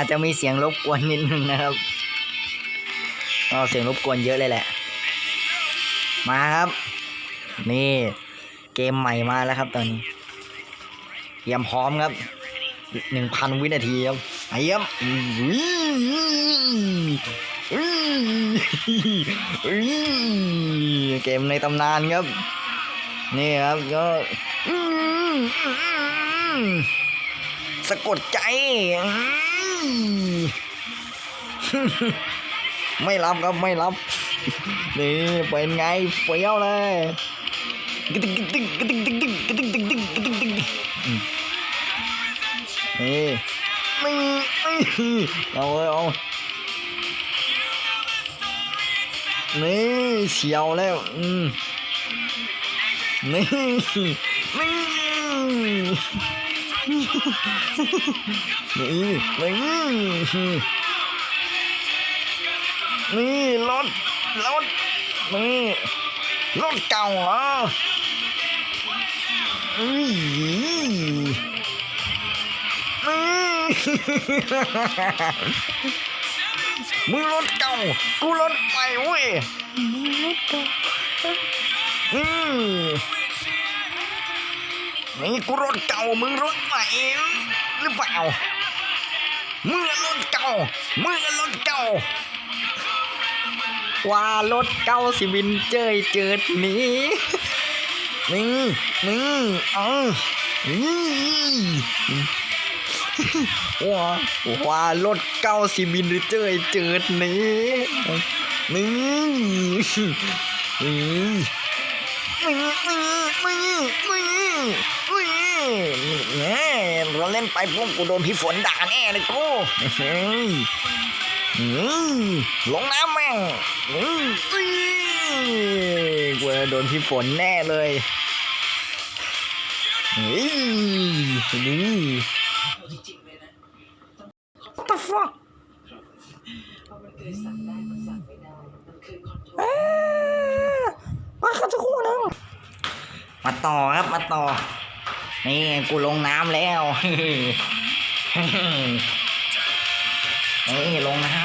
อาจจะมีเสียงรบกวนนิดนึงนะครับก็เสียงรบกวนเยอะเลยแหละ มาครับ นี่เกมใหม่มาแล้วครับตอนนี้เตรียมพร้อมครับหนึ่งพันวินาทีครับไอ้เยี่ยมเกมในตำนานครับ นี่ครับก็สะกดใจ ไม่รับครับไม่รับ นี่เป็นไงเฟี้ยวเลยกระดึกกระดึกกระดึกกระดึกกระดึกกระดึกกระดึกกระดึกนี่ไม่ไม่เอาเลยเอานี่เฉียวแล้วอืมนี่นี่ นี่นี่นี่รถรถนี่รถเก่าเหรออุ้ยนี่มึงรถเก่า กูรถใหม่เว้ยอืม นี่กูรถเก่ามึงรถใหม่หรือเปล่ามึงอะรถเก่ามึงอะรถเก่าว่ารถเก่าสิบินเจยเจิดหนี้นี่นี่เอานี่ว่าว่ารถเก่าสิบินเจยเจิดหนี้นี่นี่นี่นี่นี่นี่นี่ เราเล่นไปพวกกูโดนพี่ฝนด่าแน่เลยกูอืมลงน้ำแม่งอืมอื้อกูโดนพี่ฝนแน่เลยเฮ้ยนี่ What the fuck เอ้ยมาครับสักครู่นึง มาต่อครับมาต่อ นี่กูลงน้ำแล้วนี่ลงน้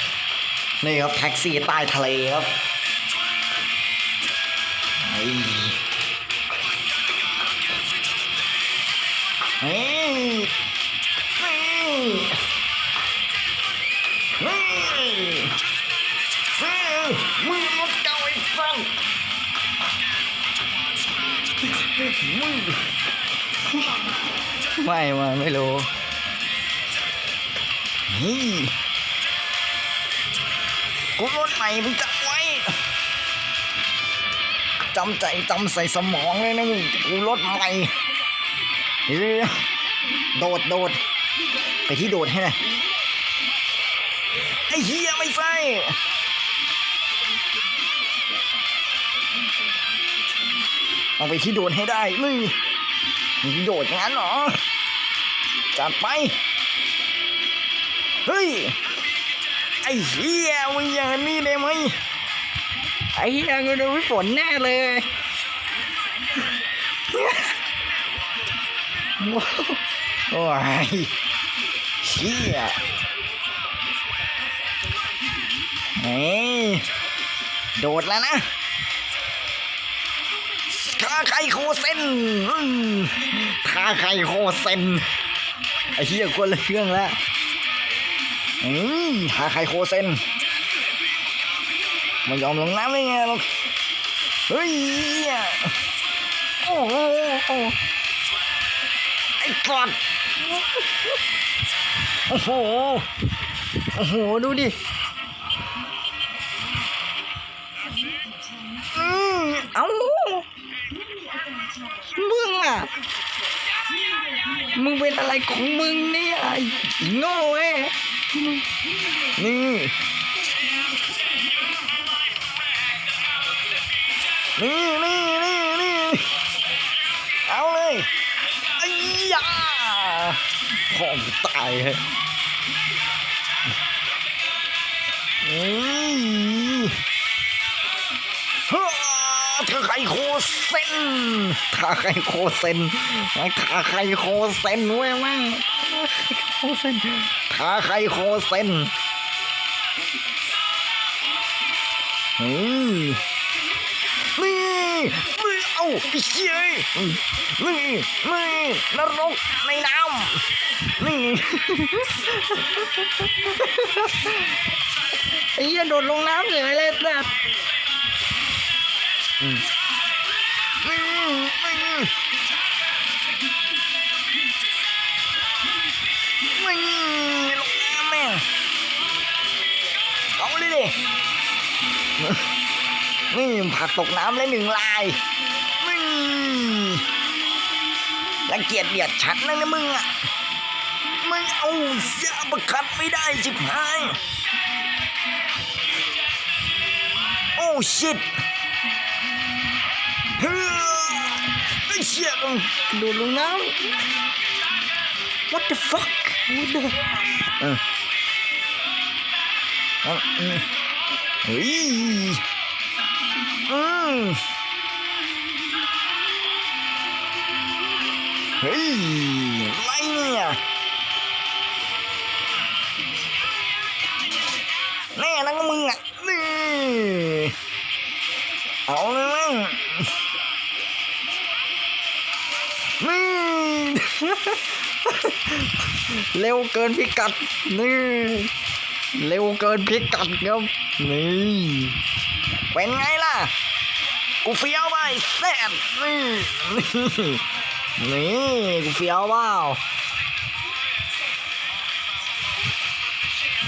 ำนี่ครับแท็กซี่ใต้ทะเลครับนี่นี่นี่ ไม่มาไม่รู้นี่กูรถใหม่มึงจำไว้จำใจจำใส่สมองเลยนะมึงกูรถใหม่เฮ้ยโดดโดดไปที่โดดให้หน่อยไอ้เฮียไม่ใช่ เอาไปที่โดดให้ได้มึงมึงโดดอย่างนั้นเหรอ จัดไป เฮ้ย ไอ้เฮียมึงอย่างนี้ได้ไหมไอ้เฮียกูโดนฝนแน่เลยโอ้ยเฮียเฮ้ยโดดแล้วนะาไคโคเซนทาไคโคเซนไอ้เฮียคนละเครื่องแล้วอืมหาใครโคเซนไม่ยอมลงน้ำได้ไงลูกเฮ้ยโอ้โหไอ้กอดโอ้โห โอ้โห ดูดิอืมเอา มึงอะ มึงเป็นอะไรของมึงเนี่ยไอ้โง่เอ้นี่นี่นี่นี่นี่เอาเลยไอ้ยาพ่อมตายเลย เซนถ้าใครโคเซนถ้าใครโคเซนเว้ยแม่งโคเซนทาไคโคเซนนี่นี่เอ้าไอ้เชี่ยนี่นี่นรกในน้ำนี่ไอ้เหี้ยโดดลงน้ำเฉยเลยสัตว์อืมอืม มไม่ลงน้ำแม่งเอาเลยดินี่ผักตกน้ำเลยหนึ่งลายนี่รังเกียจเบียดฉันนะนะมึงอะไม่เอาเสียประคัดไม่ได้จิบหายโอ้ชิต ไอ้เชี่ยโดดลงน้ำ what the fuck what the เออเอาอืมเฮ้ยอื เร็วเกินพิกัดนี่เร็วเกินพิกัดครับนี่เป็นไงล่ะ กูเฟี้ยวไปแซ่บนี่นี่กูเฟี้ยวเปล่า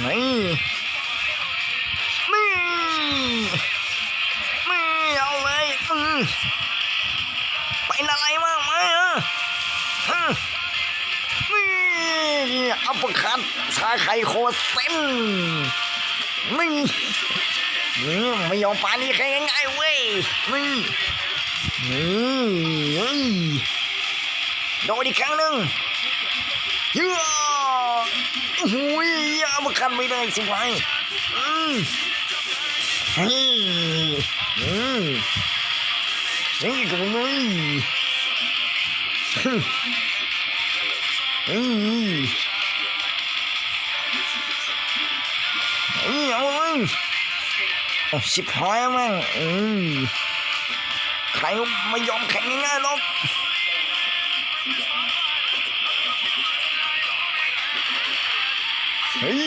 นี่นี่ไม่เอาเลยอืมเป็นอะไรมากไหมอะฮะนี่ อัปคัดชาไข่โคเซนนี่นี่ไม่ยอมปานี่แค่ง่ายๆเว้ยนี่นี่โดนอีกครั้งหนึ่งเฮ้ยโอ้โหอัปคัดไม่ได้สิวะอืมนี่นี่นี่กูนี่ นี่นี่เอาเลยโอ้ชิบหายมั้งอืมใครไม่ยอมแข่งง่ายๆหรอกเฮ้ย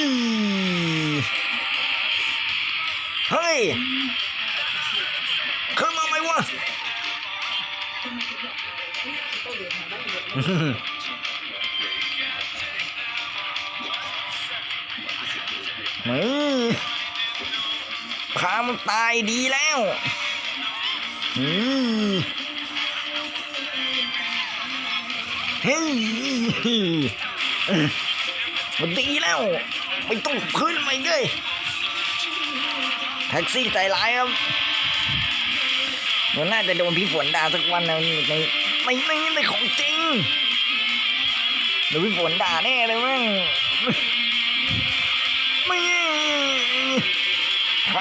เฮ้ยขึ้นมาไหมวะ นี่พามันตายดีแล้วอืมเฮ้ยมันดีแล้ว ไม่ต้องขึ้นไปเลยแท็กซี่ใจร้ายครับมันน่าจะโดนพี่ฝนด่าสักวันนะในไม่ไม่ในของจริงโดนพี่ฝนด่าแน่เลยมั้ง ไป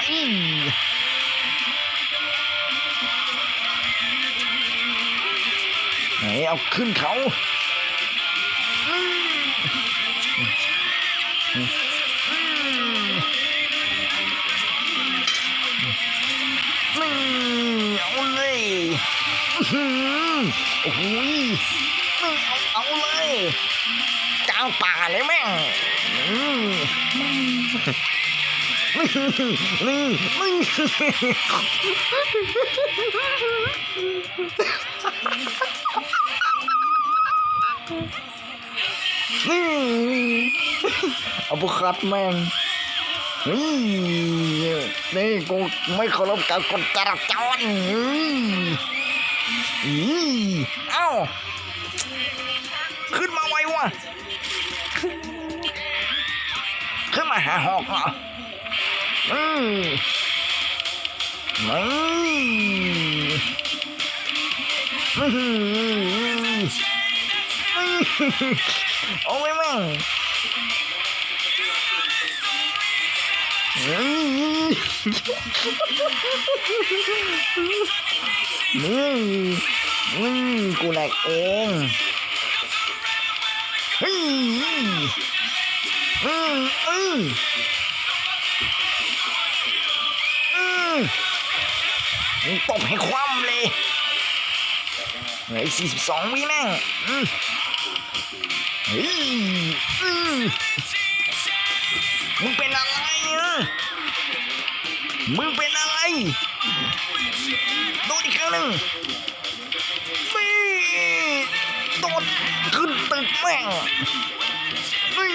ไหนเอาขึ้นเขาเอาเลยโอ้โหเอาเอาเลยกลางป่าเลยแม่ง เอาบุคัดแม่งนี่นี่กูไม่เคารพการกฎจราจรอืมเอ้า ขึ้นมาไววะขึ้นมาหาหอกเหรอ อืมอื้อหือเอาไมั่งอืมนี่อืมกูแหลกเองเฮ้ยอืมอืม ตบให้คว่ำเลยเหลืออีกสี่สิบสองวิแม่งเฮ้ยมึงเป็นอะไรอะมึงเป็นอะไร โดนอีกครั้งหนึ่งนี่โดดขึ้นตึกแม่งนี่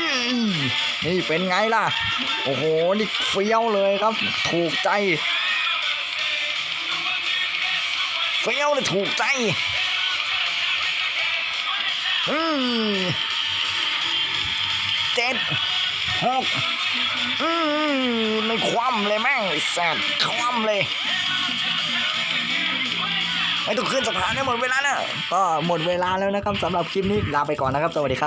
นี่เป็นไงล่ะ โอ้โห นี่เฟี้ยวเลยครับ ถูกใจ เฟี้ยวเลยถูกใจอืมเจ็ดหกอืมไม่คว่ำเลยแม่งไอ้แสบคว่ำเลย ไม่ต้องขึ้นสะพานนะหมดเวลาแล้วก็หมดเวลาแล้วนะครับสำหรับคลิปนี้ลาไปก่อนนะครับ สวัสดีครับ